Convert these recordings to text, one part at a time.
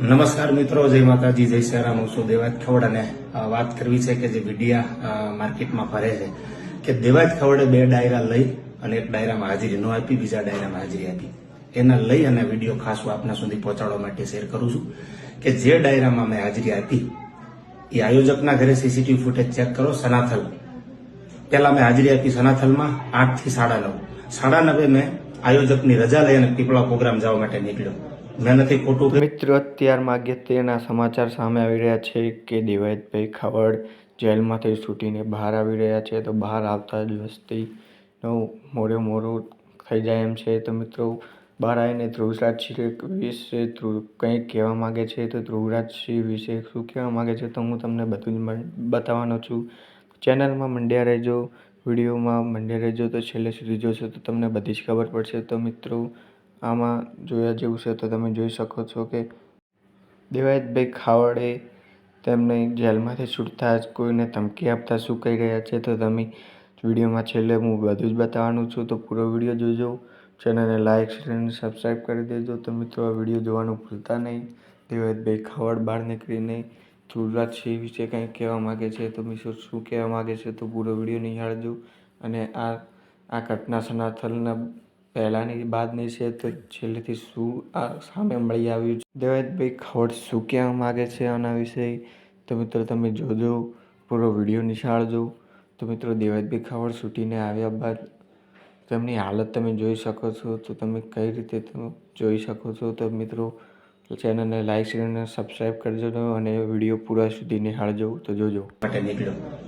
નમસ્કાર મિત્રો, જય માતાજી, જય શ્રીરામ. હું છું દેવાજ ખવડ વાત કરવી છે કે જે મીડિયા માર્કેટમાં ફરે છે કે દેવાજ ખવડે બે ડાયરા લઈ અને એક ડાયરામાં હાજરી ન આપી, બીજા ડાયરામાં હાજરી આપી. એના લઈ અને વીડિયો ખાસ હું આપના સુધી પહોંચાડવા માટે શેર કરું છું કે જે ડાયરામાં મેં હાજરી આપી, એ આયોજકના ઘરે સીસીટીવી ફૂટેજ ચેક કરો, સનાથલ. પહેલા મેં હાજરી આપી સનાથલમાં આઠથી સાડા નવ. સાડા નવે મેં આયોજકની રજા લઈ અને પીપળા પ્રોગ્રામ જવા માટે નીકળ્યો. મેં નથી ખોટું. મિત્રો અત્યારમાં અગત્યના સમાચાર સામે આવી રહ્યા છે કે દેવાયતભાઈ ખાવડ જેલમાંથી છૂટીને બહાર આવી રહ્યા છે. તો બહાર આવતા જ વસ્તીનું મોડે મોડું થઈ જાય એમ છે. તો મિત્રો, બહાર આવીને ધ્રુવરાજસિંહ વિશે ધ્રુવ કંઈક કહેવા માગે છે તો ધ્રુવરાજસિંહ વિશે શું કહેવા માગે છે તો હું તમને બધું જ બતાવવાનો છું. ચેનલમાં મંડ્યા રહેજો, વિડીયોમાં મંડ્યા રહેજો તો છેલ્લે સુધી જોશો તો તમને બધી જ ખબર પડશે. તો મિત્રો આમાં જોયા જેવું છે તો તમે જોઈ શકો છો કે દેવાયતભાઈ ખાવડે તેમને જેલમાંથી છૂટતા જ કોઈને ધમકી આપતા શું કહી રહ્યા છે તો તમે વિડીયોમાં છેલ્લે હું બધું જ બતાવવાનું છું તો પૂરો વીડિયો જોજો. ચેનલને લાઇક શેર અને સબસ્ક્રાઈબ કરી દેજો. તો મિત્રો, આ વીડિયો જોવાનું ભૂલતા નહીં. દેવાયતભાઈ ખાવડ બહાર નીકળીને ધ્રુવરાજસિંહ વિશે કંઈક કહેવા માગે છે તો મિત્રો, શું કહેવા માગે છે તો પૂરો વીડિયો નિહાળજો. અને આ આ ઘટના સનાથલના પહેલાંની બાદની છે તો છેલ્લેથી શું આ સામે મળી આવ્યું છે? દેવાયતભાઈ ખવડ શું કહેવા માગે છે આના વિશે? તો મિત્રો તમે જોજો, પૂરો વીડિયો નિશાળજો તો મિત્રો દેવાયતભાઈ ખવડ છૂટીને આવ્યા બાદ તેમની હાલત તમે જોઈ શકો છો. તો તમે કઈ રીતે તમે જોઈ શકો છો? તો મિત્રો ચેનલને લાઈક શેર અને સબસ્ક્રાઈબ કરજો અને વીડિયો પૂરા સુધી નિહાળજો. તો જોજો. માટે નીકળ્યો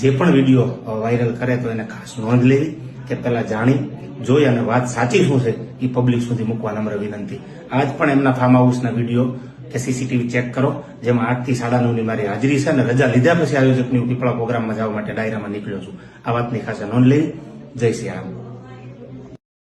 જે પણ વીડિયો વાયરલ કરે તો એને ખાસ નોંધ લેવી કે પહેલાં જાણી, જોઈ અને વાત સાચી શું છે એ પબ્લિક સુધી મૂકવા નમ્ર વિનંતી. આજ પણ એમના ફાર્મ હાઉસના વીડિયો કે સીસીટીવી ચેક કરો, જેમાં આજથી સાડા નવની મારી હાજરી છે અને રજા લીધા પછી આયોજકની હું પીપળા પ્રોગ્રામમાં જવા માટે ડાયરામાં નીકળ્યો છું. આ વાતની ખાસ નોંધ લેવી. જય શ્રી રામ.